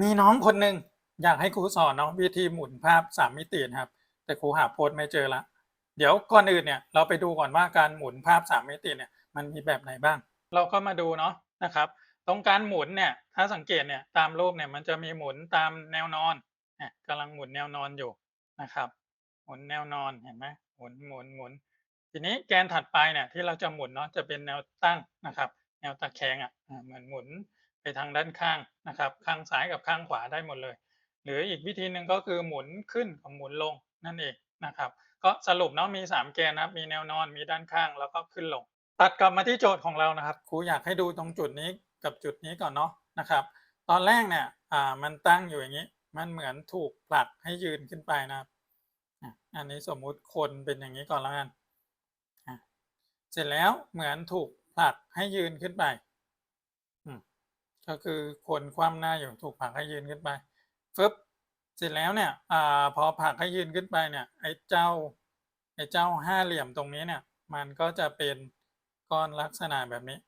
มีน้องคนหนึ่งอยากให้ครูสอนเนาะวิธีหมุนภาพสามมิตินะครับ แต่ครูหาโพสต์ไม่เจอละ เดี๋ยวก่อนอื่นเนี่ยเราไปดูก่อนว่าการหมุนภาพสามมิติเนี่ยมันมีแบบไหนบ้าง เราก็มาดูเนาะนะครับ ตรงการหมุนเนี่ยถ้าสังเกตเนี่ยตามรูปเนี่ยมันจะมีหมุนตามแนวนอนเนี่ยกำลังหมุนแนวนอนอยู่นะครับ หมุนแนวนอนเห็นไหมหมุนหมุนหมุน ทีนี้แกนถัดไปเนี่ยที่เราจะหมุนเนาะจะเป็นแนวตั้งนะครับ แนวตะแคงอะเหมือนหมุน ไปทางด้านข้างนะครับ ข้างซ้ายกับข้างขวาได้หมดเลย หรืออีกวิธีหนึ่งก็คือหมุนขึ้นกับหมุนลงนั่นเองนะครับ ก็สรุปเนาะมี 3 แกนนะครับ มีแนวนอนมีด้านข้างแล้วก็ขึ้นลง ตัดกลับมาที่โจทย์ของเรานะครับครูอยากให้ดูตรงจุดนี้กับจุดนี้ก่อนเนาะนะครับ ตอนแรกเนี่ยอ่ามันตั้งอยู่อย่างนี้ มันเหมือนถูกผลักให้ยืนขึ้นไปนะครับอันนี้สมมุติคนเป็นอย่างนี้ก่อนแล้วกันเสร็จแล้วเหมือนถูกผลักให้ยืนขึ้นไป ก็คือคนคว่ำหน้าอยู่ถูกผลักให้ยืนขึ้นไปฟึบเสร็จแล้วเนี่ยอพอผลักให้ยืนขึ้นไปเนี่ยไอ้เจ้าไอ้เจ้าห้าเหลี่ยมตรงนี้เนี่ยมันก็จะเป็นก้อนลักษณะแบบนี้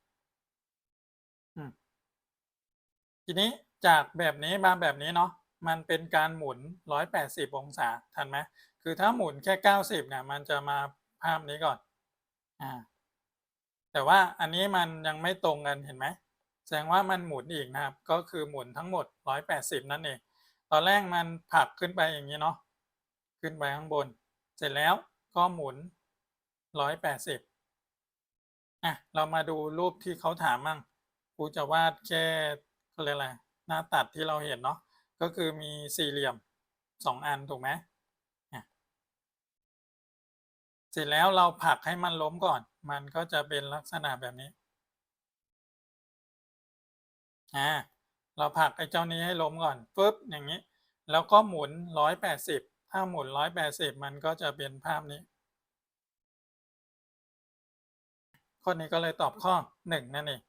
ทีนี้จากแบบนี้มาแบบนี้เนาะมันเป็นการหมุน 180 องศาทันไหมคือถ้าหมุนแค่ 90เนี่ยมันจะมาภาพนี้ก่อนอ่าแต่ว่าอันนี้มันยังไม่ตรงกันเห็นไหม แสดงว่ามันหมุนอีกนะครับ ก็คือหมุนทั้งหมด 180 นั่นเอง ตอนแรกมันผลักขึ้นไปอย่างนี้เนาะ ขึ้นไปข้างบน เสร็จแล้วก็หมุน 180อะเรามาดูรูปที่เขาถามมั่งครูจะวาดแค่เขาเรียกอะไร หน้าตัดที่เราเห็นเนาะ ก็คือมีสี่เหลี่ยมสองอันถูกไหมเสร็จแล้วเราผลักให้มันล้มก่อน มันก็จะเป็นลักษณะแบบนี้ อ่าเราผลักไอ้เจ้านี้ให้ล้มก่อนปึ๊บอย่างนี้ แล้วก็หมุนร้อยแปดสิบถ้าหมุนร้อยแปดสิบมันก็จะเป็นภาพนี้ข้อนี้ก็เลยตอบข้อ1นั่นเอง